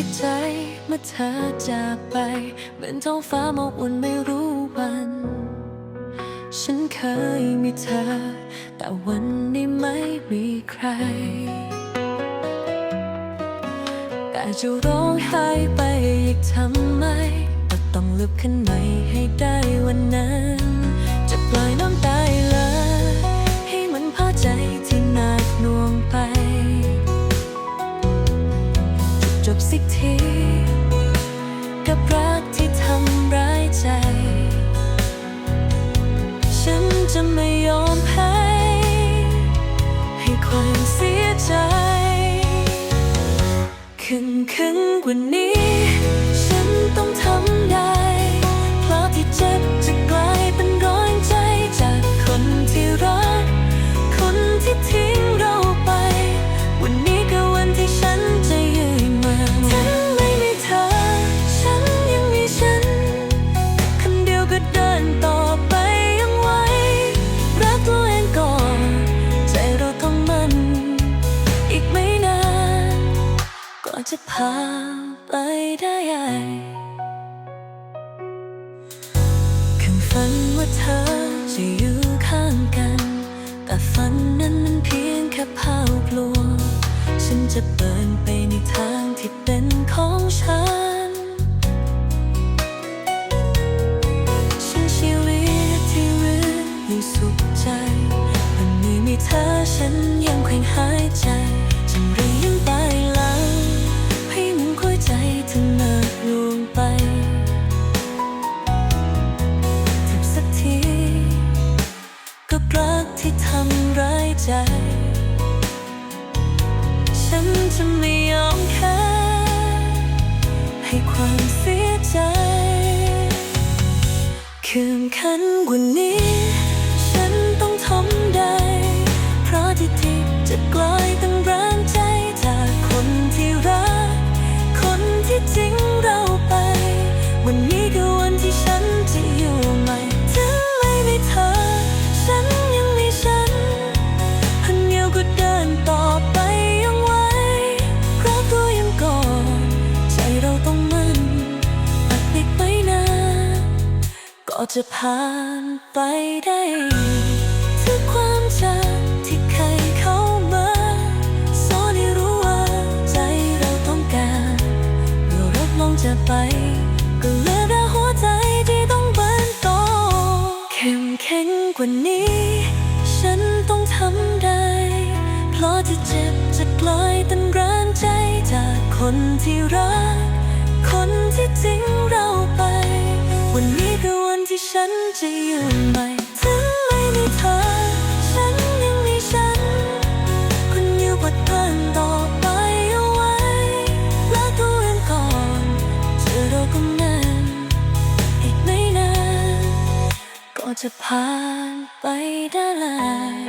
ที่ใจเมื่อเธอจากไป เหมือนท้องฟ้ามองอุ่นไม่รู้วัน ฉันเคยมีเธอ แต่วันนี้ไม่มีใคร แต่จะร้องไห้ไปอีกทำไมก็ต้องลุกขึ้นใหม่ให้ได้วันนั้น สิกที จะพาไปได้คืนฝันว่าเธอจะอยู่ข้างกัน แต่ฝันนั้นมันเพียงแค่ภาพลวง ฉันจะเดินไปในทางที่เป็นของฉัน ฉันชีวิตที่รื่นยังสุขใจวันนี้มีเธอฉันยังแขวงหา ให้ความเสียใจ คืนคันกว่านี้ ฉันต้องทำได้ เพราะที่ที่จะกลายเป็น จะผ่านไปได้ทุกความจากที่เคยเข้ามาสอนให้รู้ว่าใจเราต้องการเมื่อรักลงจะไป ก็เลือแต่หัวใจที่ต้องเบินต่อเข้มแข็งกว่านี้ ฉันต้องทำได้ เพราะที่เจ็บจะกลายเป็นแรงใจจากคนที่รักคนที่ ฉันจะยืนใหม่ถึงไม่มีเธอ ฉันยังมีฉันคนอยู่บทเดินต่อไปเอาไว้และตัวเองก่อนเจอเราก็นานอีกไม่นานก็จะผ่านไปได้เลย